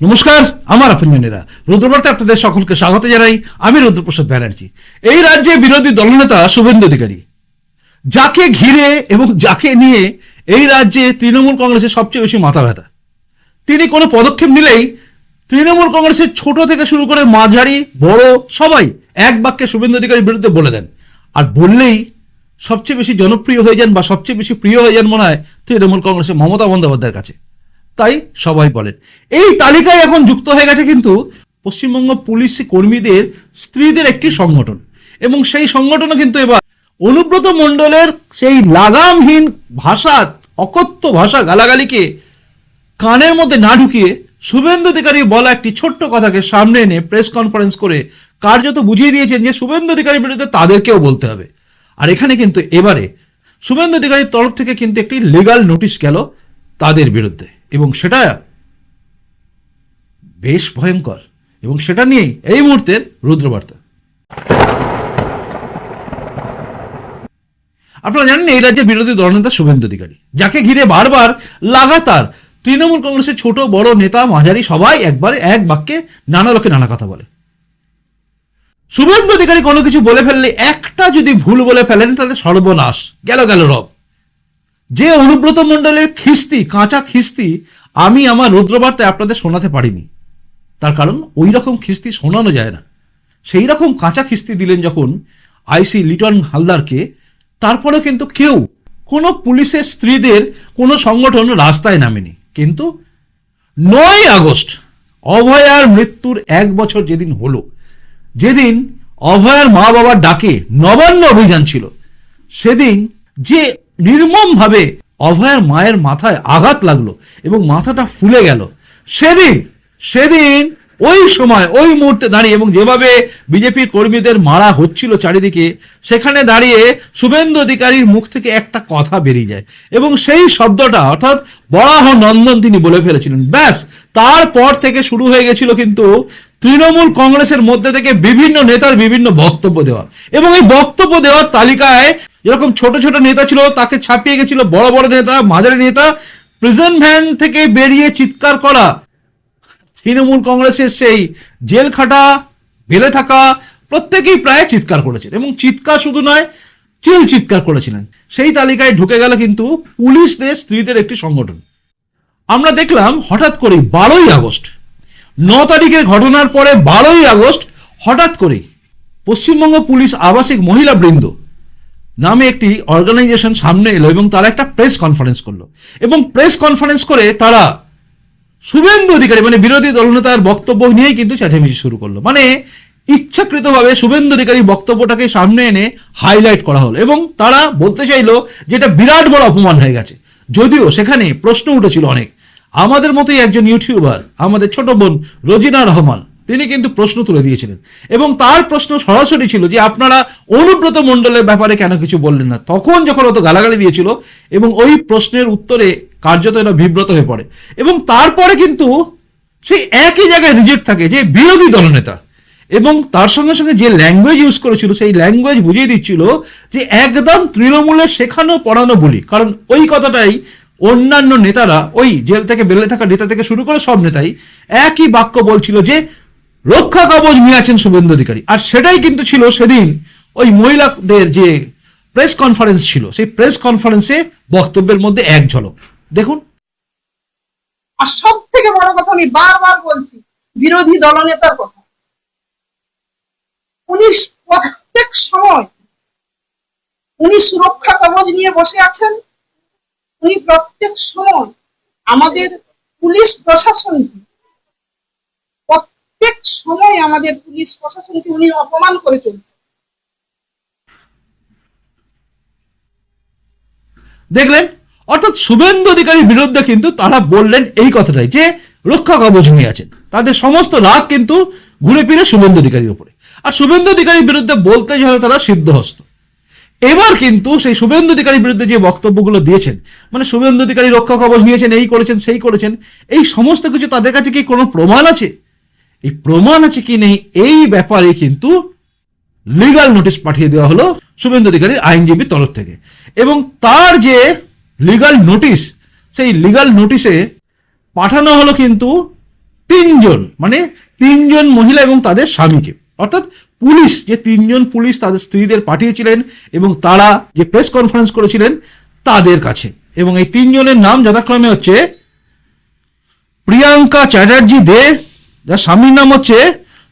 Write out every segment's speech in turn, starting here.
নমস্কার, আমার আপনজনেরা রুদ্রবার্তে আপনাদের সকলকে স্বাগত জানাই। আমি রুদ্রপ্রসাদ ব্যানার্জি। এই রাজ্যে বিরোধী দলনেতা শুভেন্দু অধিকারী। যাকে ঘিরে এবং যাকে নিয়ে এই রাজ্যে তৃণমূল কংগ্রেসের সবচেয়ে বেশি মাথা ব্যথা। তিনি কোনো পদক্ষেপ নিলেই তৃণমূল কংগ্রেসের ছোট থেকে শুরু করে মাঝারি, বড় সবাই এক বাক্যে শুভেন্দু অধিকারীর বিরুদ্ধে বলে দেন। আর বললেই সবচেয়ে বেশি জনপ্রিয় হয়ে যান বা সবচেয়ে বেশি প্রিয় হয়ে যান মনে হয় তৃণমূল কংগ্রেসের মমতা বন্দ্যোপাধ্যায়ের কাছে। তাই সবাই বলেন। এই তালিকায় এখন যুক্ত হয়ে গেছে কিন্তু পশ্চিমবঙ্গ পুলিশ কর্মীদের স্ত্রীদের একটি সংগঠন এবং সেই সংগঠনও কিন্তু এবার অনুব্রত মণ্ডলের সেই লাগামহীন ভাষা, অকথ্য ভাষা গালাগালিকে কানের মধ্যে না ঢুকিয়ে শুভেন্দু অধিকারী বলা একটি ছোট্ট কথাকে সামনে এনে প্রেস কনফারেন্স করে কার্যত বুঝিয়ে দিয়েছেন যে শুভেন্দু অধিকারীর বিরুদ্ধে তাদেরকেও বলতে হবে। আর এখানে কিন্তু এবারে শুভেন্দু অধিকারীর তরফ থেকে কিন্তু একটি লিগাল নোটিশ গেল তাদের বিরুদ্ধে। এবং সেটা বেশ ভয়ঙ্কর এবং সেটা নিয়েই এই মুহূর্তের রুদ্রবার্তা। আপনারা জানেন এই রাজ্যের বিরোধী দলনেতা শুভেন্দু অধিকারী, যাকে ঘিরে বারবার লাগাতার তৃণমূল কংগ্রেসের ছোট বড় নেতা মাঝারি সবাই একবারে এক বাক্যে নানা লোকে নানা কথা বলে। শুভেন্দু অধিকারী কোনো কিছু বলে ফেললে, একটা যদি ভুল বলে ফেলেন তাহলে সর্বনাশ, গেল গেল রব। যে অনুব্রত মণ্ডলের খিস্তি, কাঁচা খিস্তি আমি আমার রুদ্রবার্তায় আপনাদের শোনাতে পারিনি। তার কারণ ওই রকম খিস্তি শোনানো যায় না। সেই রকম কাঁচা খিস্তি দিলেন যখন আইসি লিটন হালদারকে, তারপরে কিন্তু কেউ, কোনো পুলিশের স্ত্রীদের, কোনো সংগঠন রাস্তায় নামেনি। কিন্তু নয় আগস্ট, অভয়ার মৃত্যুর এক বছর যেদিন হলো, যেদিন অভয়ার মা বাবার ডাকে নবান্ন অভিযান ছিল, সেদিন যে নির্মমভাবে অভয়ার মায়ের মাথায় আঘাত লাগল এবং মাথাটা ফুলে গেল। সেদিন সেদিন ওই সময়, ওই মুহূর্তে দাঁড়িয়ে এবং যেভাবে বিজেপির কর্মীদের মারা হচ্ছিল চারিদিকে, সেখানে দাঁড়িয়ে শুভেন্দু অধিকারীর মুখ থেকে একটা কথা বেরিয়ে যায় এবং সেই শব্দটা অর্থাৎ বরাহ নন্দন তিনি বলে ফেলেছিলেন। ব্যাস, তারপর থেকে শুরু হয়ে গেছিল কিন্তু তৃণমূল কংগ্রেসের মধ্যে থেকে বিভিন্ন নেতার বিভিন্ন বক্তব্য দেওয়া এবং এই বক্তব্য দেওয়ার তালিকায় যেরকম ছোট ছোট নেতা ছিল, তাকে ছাপিয়ে গেছিল বড় বড় নেতা, মাঝারি নেতা। প্রিজন ভ্যান থেকে বেরিয়ে চিৎকার করা। তৃণমূল কংগ্রেসের সেই জেল খাটা বেলে থাকা, প্রত্যেকেই প্রায় চিৎকার করেছেন। এবং চিৎকার শুধু নয়, চিল চিৎকার করেছিলেন। সেই তালিকায় ঢুকে গেল কিন্তু পুলিশদের স্ত্রীদের একটি সংগঠন। আমরা দেখলাম হঠাৎ করে বারোই আগস্ট, ন তারিখের ঘটনার পরে বারোই আগস্ট হঠাৎ করে পশ্চিমবঙ্গ পুলিশ আবাসিক মহিলা বৃন্দ নামে একটি অর্গানাইজেশন সামনে এলো এবং তারা একটা প্রেস কনফারেন্স করল। এবং প্রেস কনফারেন্স করে তারা শুভেন্দু অধিকারী মানে বিরোধী দলনেতার বক্তব্য নিয়েই কিন্তু চেঁচামেচি শুরু করল। মানে ইচ্ছাকৃতভাবে শুভেন্দু অধিকারী বক্তব্যটাকে সামনে এনে হাইলাইট করা হলো এবং তারা বলতে চাইলো যে এটা বিরাট বড় অপমান হয়ে গেছে। যদিও সেখানে প্রশ্ন উঠেছিল অনেক। আমাদের মতোই একজন ইউটিউবার আমাদের ছোট বোন রোজিনা রহমান। তিনি কিন্তু প্রশ্ন তুলে দিয়েছিলেন। এবং তার প্রশ্ন সরাসরি ছিল যে, আপনারা অনুব্রত মণ্ডলের ব্যাপারে কেন কিছু বললেন না? তখন যখন অত গালাগালি দিয়েছিল এবং ওই প্রশ্নের উত্তরে কার্যত এরা বিব্রত হয়ে পড়ে। এবং তারপরে কিন্তু সেই একই জায়গায় রিজেক্ট থাকে যে বিরোধী দলনেতা। এবং তার সঙ্গে সঙ্গে যে ল্যাঙ্গুয়েজ ইউজ করেছিল, সেই ল্যাঙ্গুয়েজ বুঝিয়ে দিচ্ছিল যে, একদম তৃণমূলের শেখানো, পড়ানো বলি। কারণ ওই কথাটাই অন্যান্য নেতারা, ওই জেল থেকে বেলে থাকা নেতা থেকে শুরু করে সব নেতাই একই বাক্য বলছিল যে রক্ষা কবচ নিয়ে আছেন শুভেন্দু অধিকারী। আর সেটাই কিন্তু ছিল সেদিন ওই মহিলাদের যে প্রেস কনফারেন্স ছিল, সেই প্রেস কনফারেন্সে বক্তব্যের মধ্যে এক ঝলক। দেখুন। আর সব থেকে বড় কথা আমি বারবার বলছি, বিরোধী দলনেতার কথা। উনি প্রত্যেক সময় উনি সুরক্ষা কবচ নিয়ে বসে আছেন। উনি প্রত্যেক সময় আমাদের পুলিশ প্রশাসনকে প্রত্যেক সময় আমাদের পুলিশ প্রশাসনকে উনি অপমান করে চলছে। দেখলেন? অর্থাৎ শুভেন্দু অধিকারীর বিরুদ্ধে কিন্তু তারা বললেন এই কথাটাই, যে রক্ষা কবচ নিয়ে আছেন। তাদের সমস্ত রাগ কিন্তু ঘুরে ফিরে শুভেন্দু অধিকারীর উপরে। আর শুভেন্দু অধিকারীর বিরুদ্ধে বলতে যে হয় তারা সিদ্ধহস্ত। এবার কিন্তু সেই শুভেন্দু অধিকারীর বিরুদ্ধে যে বক্তব্যগুলো দিয়েছেন মানে শুভেন্দু অধিকারী রক্ষা কবচ নিয়েছেন, এই করেছেন, সেই করেছেন, এই সমস্ত কিছু তাদের কাছে কি কোনো প্রমাণ আছে? এই প্রমাণ আছে কি নেই? এই ব্যাপারে কিন্তু লিগাল নোটিশ পাঠিয়ে দেওয়া হলো শুভেন্দু অধিকারীর আইনজীবীর তরফ থেকে। এবং তার যে লিগাল নোটিশ সেই লিগাল নোটিশে পাঠানো হলো কিন্তু তিনজন মানে তিনজন মহিলা এবং তাদের স্বামীকে। অর্থাৎ পুলিশ, যে তিনজন পুলিশ তাদের স্ত্রীদের পাঠিয়েছিলেন এবং তারা যে প্রেস কনফারেন্স করেছিলেন তাদের কাছে। এবং এই তিনজনের নাম যথাক্রমে হচ্ছে প্রিয়াঙ্কা চ্যাটার্জি দে যার স্বামীর নাম হচ্ছে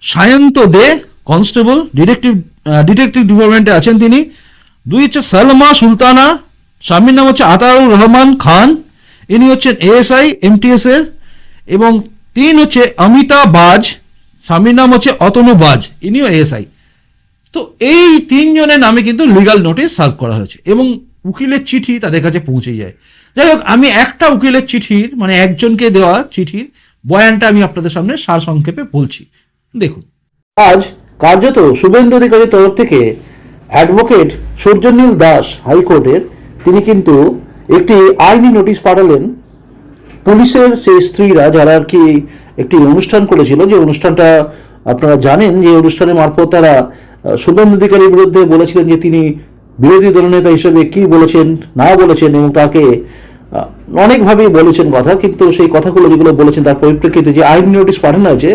Sayanta De constable detective detective ডিপার্টমেন্টে আছেন তিনি। দুই হচ্ছে সালমা সুলতানা, স্বামীর নাম হচ্ছে আতাউর রহমান খান, ইনি হচ্ছেন এএসআই এমটিএস এর। এবং তিন হচ্ছে অমিতা বাজ, স্বামীর নাম হচ্ছে অতনু বাজ, ইনিও এএসআই তো এই তিনজনের নামে কিন্তু লিগাল নোটিশ সার্ভ করা হয়েছে এবং উকিলের চিঠি তাদের কাছে পৌঁছে যায়। যাই হোক, আমি একটা উকিলের চিঠির মানে একজনকে দেওয়া চিঠির বয়ানটা আমি আপনাদের সামনে সার সংক্ষেপে বলছি। দেখুন। আজ কার্যত শুভেন্দু অধিকারীর তরফ থেকে অ্যাডভোকেট সূর্যনীল দাস হাইকোর্টের, তিনি কিন্তু একটি আইনি নোটিশ পাঠালেন। পুলিশের সেই স্ত্রীরা যারা আর কি একটি অনুষ্ঠান করেছিল, যে অনুষ্ঠানটা আপনারা জানেন, যে অনুষ্ঠানের মারফত তারা শুভেন্দু অধিকারীর বিরুদ্ধে বলেছিলেন যে তিনি বিরোধী দলনেতা হিসেবে কি বলেছেন, না বলেছেন এবং তাকে অনেকভাবেই বলেছেন কথা, কিন্তু সেই কথাগুলো যেগুলো বলেছেন তার পরিপ্রেক্ষিতে যে আইনি নোটিশ পাঠানো হয়েছে,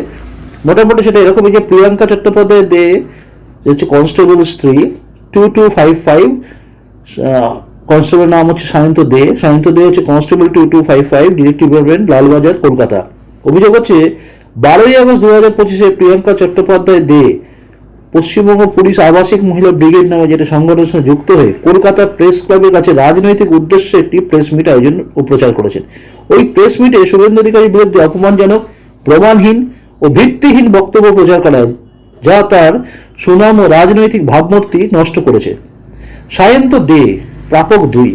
মোটামুটি সেটা এরকমই যে প্রিয়াঙ্কা চট্টোপাধ্যায় দে হচ্ছে কনস্টেবল স্ত্রী two two five five constable নাম হচ্ছে সায়ন্ত দে সায়ন্ত দে হচ্ছে constable two two five five detective department Lalbazar, Kolkata. অভিযোগ হচ্ছে বারোই আগস্ট দু হাজার পঁচিশে প্রিয়াঙ্কা চট্টোপাধ্যায় দে পশ্চিমবঙ্গ পুলিশ আবাসিক মহিলা ব্রিগেড নামে যেটা সংগঠনের সঙ্গে যুক্ত হয়ে কলকাতা প্রেস ক্লাবের কাছে রাজনৈতিক উদ্দেশ্যে একটি প্রেস মিট আয়োজন ও প্রচার করেছেন। ওই প্রেস মিটে শুভেন্দু অধিকারীর বিরুদ্ধে অপমানজনক, প্রমাণহীন ও ভিত্তিহীন বক্তব্য প্রচার করা যা তার সুনাম ও রাজনৈতিক ভাবমূর্তি নষ্ট করেছে। সায়ন্ত দে, প্রাপক দুই,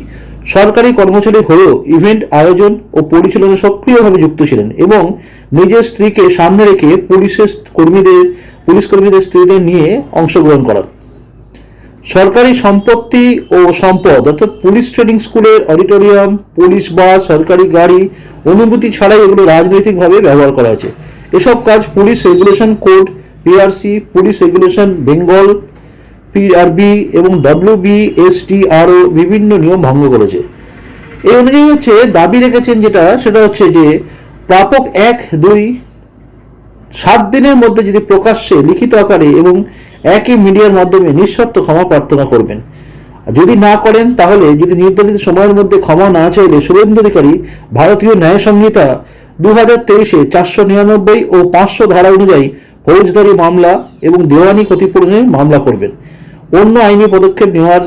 সরকারি কর্মচারী হয়েও ইভেন্ট আয়োজন ও পরিচালনা সক্রিয়ভাবে যুক্ত ছিলেন এবং নিজের স্ত্রীকে সামনে রেখে পুলিশের কর্মীদের পুলিশ কর্মীদের স্ত্রীদের নিয়ে অংশগ্রহণ করান সরকারি সম্পত্তি ও সম্পদ, অর্থাৎ পুলিশ ট্রেনিং স্কুলের অডিটোরিয়াম, পুলিশ বাস, সরকারি গাড়ি, অনুমতি ছাড়াই এগুলো রাজনৈতিকভাবে ব্যবহার করা হয়েছে। এসব কাজ police regulation code PRC police regulation Bengal PRB এবং ডব্লিউবিএসটিআরও বিভিন্ন নিয়ম ভঙ্গ করেছে। এই অনুযায়ী হচ্ছে, দাবি রেখেছেন যেটা, সেটা হচ্ছে যে, প্রাপক এক দুই সাত দিনের মধ্যে যদি প্রকাশ্যে, লিখিত আকারে এবং একই মিডিয়ার মাধ্যমে নিঃশর্ত ক্ষমা প্রার্থনা করবেন। যদি না করেন, তাহলে যদি নির্ধারিত সময়ের মধ্যে ক্ষমা না চাইলে শুভেন্দু অধিকারী ভারতীয় ন্যায় সংহিতা দু হাজার তেইশে চারশো নিরানব্বই ও পাঁচশো ধারা অনুযায়ী ফৌজদারি মামলা এবং দেওয়ানি ক্ষতিপূরণের মামলা করবেন। অন্য আইনি পদক্ষেপ নেওয়ার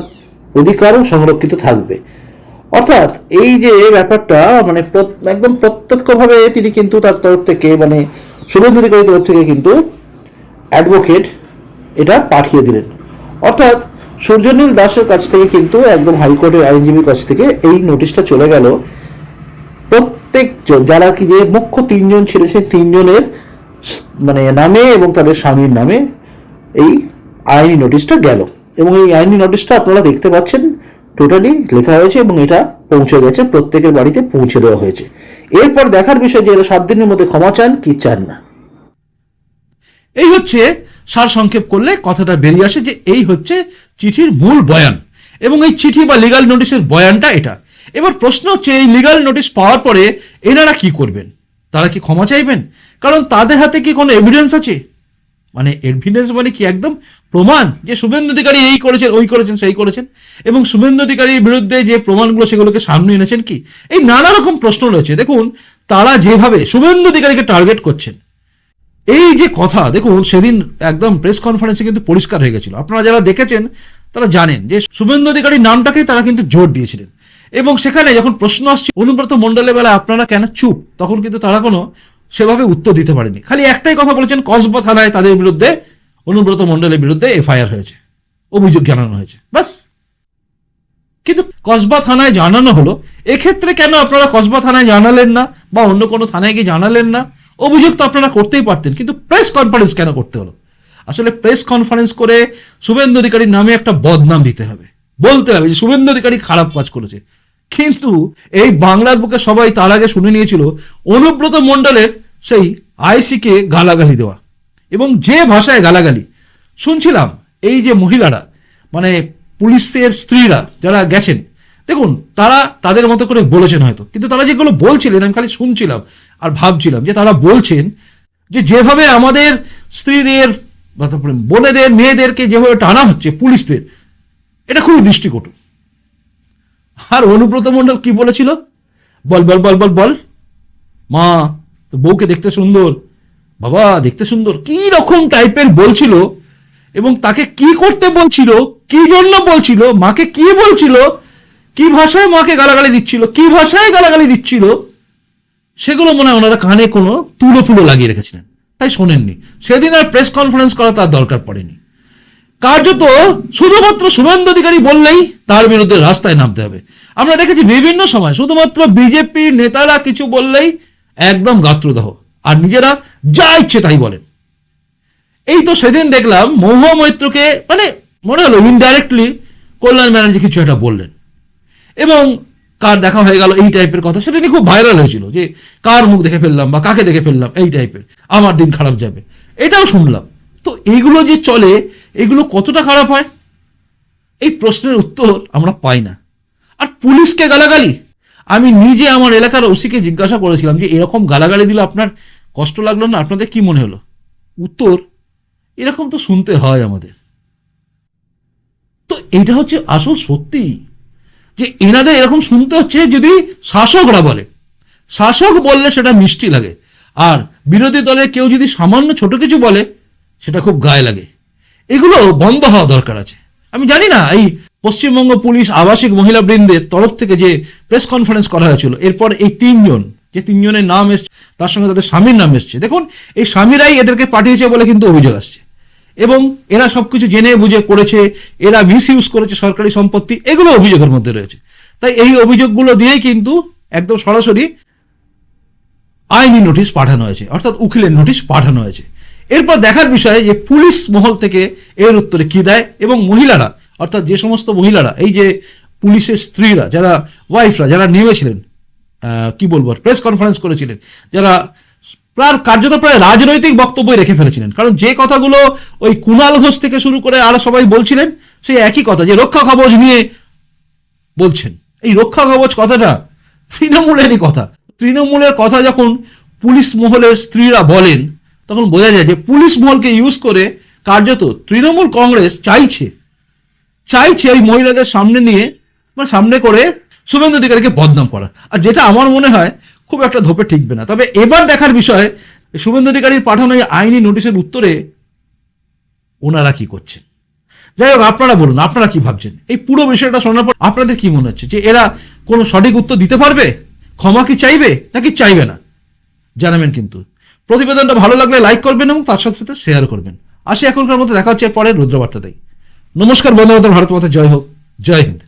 অধিকারও সংরক্ষিত থাকবে। অর্থাৎ এই যে ব্যাপারটা মানে একদম প্রত্যক্ষভাবে তিনি কিন্তু তার তরফ থেকে মানে শুভেন্দু অধিকারীর তরফ থেকে কিন্তু অ্যাডভোকেট এটা পাঠিয়ে দিলেন। অর্থাৎ সূর্যনীল দাসের কাছ থেকে কিন্তু একদম হাইকোর্টের আইনজীবীর কাছ থেকে এই নোটিশটা চলে গেল। প্রত্যেকজন, যারা কি যে মুখ্য তিনজন ছিল, সেই তিনজনের মানে নামে এবং তাদের স্বামীর নামে এই আইনি নোটিশটা গেল। এবং এই আইনি নোটিশটা আপনারা দেখতে পাচ্ছেন টোটালি লেখা হয়েছে এবং এটা পৌঁছে গেছে, প্রত্যেকের বাড়িতে পৌঁছে দেওয়া হয়েছে। এরপর দেখার বিষয় যে এরা সাত দিনের মধ্যে ক্ষমা চান, কি চান না। এই হচ্ছে সার সংক্ষেপ করলে কথাটা বেরিয়ে আসে যে এই হচ্ছে চিঠির মূল বয়ান। এবং এই চিঠি বা লিগাল নোটিশের বয়ানটা এটা। এবার প্রশ্ন হচ্ছে, এই লিগাল নোটিশ পাওয়ার পরে এনারা কি করবেন? তারা কি ক্ষমা চাইবেন? কারণ তাদের হাতে কি কোনো এভিডেন্স আছে? মানে এভিডেন্স মানে কি? একদম প্রমাণ যে শুভেন্দু অধিকারী এই করেছেন, ওই করেছেন, সেই করেছেন। এবং শুভেন্দু অধিকারীর বিরুদ্ধে যে প্রমাণগুলো সেগুলোকে সামনে এনেছেন কি? এই নানা রকম প্রশ্ন রয়েছে। দেখুন, তারা যেভাবে শুভেন্দু অধিকারীকে টার্গেট করছেন, এই যে কথা, দেখুন, সেদিন একদম প্রেস কনফারেন্সে কিন্তু পরিষ্কার হয়ে গেছিল। আপনারা যারা দেখেছেন, তারা জানেন যে শুভেন্দু অধিকারীর নামটাকেই তারা কিন্তু জোর দিয়েছিলেন। এবং সেখানে যখন প্রশ্ন আসছে, অনুব্রত মণ্ডলের বেলা আপনারা কেন চুপ? তখন কিন্তু তারা কোনো সেভাবে উত্তর দিতে পারেনি। খালি একটাই কথা বলেছেন, কসবা থানায় তাদের বিরুদ্ধে, অনুব্রত মণ্ডলের বিরুদ্ধে এফআইআর হয়েছে, অভিযোগ জানানো হয়েছে বাস কিন্তু কসবা থানায় জানানো হলো, এক্ষেত্রে কেন আপনারা কসবা থানায় জানালেন না, বা অন্য কোনো থানায় গিয়ে জানালেন না? অভিযোগ তো আপনারা করতেই পারতেন, কিন্তু প্রেস কনফারেন্স কেন করতে হলো? আসলে প্রেস কনফারেন্স করে শুভেন্দু অধিকারীর নামে একটা বদনাম দিতে হবে। বলতে হবে যে শুভেন্দু অধিকারী খারাপ কাজ করেছে। কিন্তু এই বাংলার বুকে সবাই তার আগে শুনে নিয়েছিল, অনুব্রত মণ্ডলের সেই আইসিকে গালাগালি দেওয়া। এবং যে ভাষায় গালাগালি, শুনছিলাম এই যে মহিলারা মানে পুলিশের স্ত্রীরা যারা গেছেন, দেখুন, তারা তাদের মতো করে বলেছেন হয়তো, কিন্তু তারা যেগুলো বলছিলেন, আমি খালি শুনছিলাম আর ভাবছিলাম যে তারা বলছেন যে যেভাবে আমাদের স্ত্রীদের বোনেদের, মেয়েদেরকে যেভাবে টানা হচ্ছে পুলিশদের, এটা খুবই দৃষ্টিকটু। আর অনুব্রত মণ্ডল কি বলেছিল? বল বল বল বল বল। মা তো বউকে দেখতে সুন্দর। বাবা, দেখতে সুন্দর। কি রকম টাইপের বলছিল এবং তাকে কি করতে বলছিল, কি জন্য বলছিল, মাকে কি বলছিল, কি ভাষায় মাকে গালাগালি দিচ্ছিল, কি ভাষায় গালাগালি দিচ্ছিল, সেগুলো মনে হয় ওনারা কানে কোনো তুলো ফুলো লাগিয়ে রেখেছিলেন। তাই শোনেননি। সেদিন আর প্রেস কনফারেন্স করা তার দরকার পড়েনি। কার্যত শুধুমাত্র শুভেন্দু অধিকারী বললেই তার বিরুদ্ধে রাস্তায় নামতে হবে। আমরা দেখেছি বিভিন্ন সময় শুধুমাত্র বিজেপি নেতারা কিছু বললেই একদম গাত্রদাহ। আর নিজেরা যা ইচ্ছে তাই বলেন। এই তো সেদিন দেখলাম মহুয়া মৈত্রকে মানে মনে হলো ইনডাইরেক্টলি কল্যাণ ব্যানার্জি কিছু একটা বললেন। এবং কার দেখা হয়ে গেল এই টাইপের কথা, সেটা নিয়ে খুব ভাইরাল হয়েছিল যে কার মুখ দেখে ফেললাম বা কাকে দেখে ফেললাম এই টাইপের আমার দিন খারাপ যাবে। এটাও শুনলাম। তো এইগুলো যে চলে, এগুলো কতটা খারাপ হয়? এই প্রশ্নের উত্তর আমরা পাই না। আর পুলিশকে গালাগালি? আমি নিজে আমার এলাকার ওসিকে জিজ্ঞাসা করেছিলাম যে, এরকম গালাগালি দিলে আপনার কষ্ট লাগল না? আপনাদের কি মনে হলো? উত্তর, এরকম তো শুনতে হয় আমাদের। তো এইটা হচ্ছে আসল সত্যি, যে এনাদের এরকম শুনতে হচ্ছে যদি শাসকরা বলে। শাসক বললে সেটা মিষ্টি লাগে, আর বিরোধী দলের কেউ যদি সামান্য ছোট কিছু বলে, সেটা খুব গায়ে লাগে। এগুলো বন্ধ হওয়া দরকার আছে। আমি জানি না, এই পশ্চিমবঙ্গ পুলিশ আবাসিক মহিলা বৃন্দের তরফ থেকে যে প্রেস কনফারেন্স করা হয়েছিল। এরপর এই তিনজন, যে তিনজনের নাম এসছে, তার সঙ্গে তাদের স্বামীর নাম এসছে। দেখুন, এই স্বামীরাই এদেরকে পাঠিয়েছে বলে কিন্তু অভিযোগ আসছে। এবং এরা সবকিছু জেনে বুঝে করেছে, এরা মিস ইউজ করেছে সরকারি সম্পত্তি, এগুলো অভিযোগের মধ্যে রয়েছে। তাই এই অভিযোগগুলো দিয়েই কিন্তু একদম সরাসরি আইনি নোটিশ পাঠানো হয়েছে, অর্থাৎ উকিলের নোটিশ পাঠানো হয়েছে। এরপর দেখার বিষয় যে পুলিশ মহল থেকে এর উত্তরে কি দেয় এবং মহিলারা, অর্থাৎ যে সমস্ত মহিলারা, এই যে পুলিশের স্ত্রীরা, যারা ওয়াইফরা যারা নেমেছিলেন কি বলব প্রেস কনফারেন্স করেছিলেন, যারা প্রায় কার্যত প্রায় রাজনৈতিক বক্তব্য রেখে ফেলেছিলেন। কারণ যে কথাগুলো ওই কুণাল ঘোষ থেকে শুরু করে আরও সবাই বলছিলেন, সেই একই কথা, যে রক্ষা কবচ নিয়ে বলছেন। এই রক্ষা কবচ কথাটা তৃণমূলেরই কথা। তৃণমূলের কথা যখন পুলিশ মহলের স্ত্রীরা বলেন, তখন বোঝা যায় যে পুলিশ মহলকে ইউজ করে কার্যত তৃণমূল কংগ্রেস চাইছে চাইছে ওই মহিলাদের সামনে নিয়ে সামনে করে শুভেন্দু অধিকারীকে বদনাম করা। আর যেটা আমার মনে হয়, খুব একটা ধোপে ঠিকবে না। তবে এবার দেখার বিষয়, শুভেন্দু অধিকারীর পাঠানো এই আইনি নোটিশের উত্তরে ওনারা কি করছেন? যাই হোক, আপনারা বলুন, আপনারা কি ভাবছেন? এই পুরো বিষয়টা শোনার পর আপনাদের কি মনে হচ্ছে? যে এরা কোনো সঠিক উত্তর দিতে পারবে? ক্ষমা কি চাইবে? নাকি চাইবে না? জানাবেন কিন্তু। প্রতিবেদনটা ভালো লাগলে লাইক করবেন এবং তার সাথে সাথে শেয়ার করবেন। আসি এখনকার মতো, দেখা হচ্ছে পরে রুদ্রবার্তাতেই। নমস্কার বন্ধু ভারত মাতা, জয় হোক, জয় হিন্দ।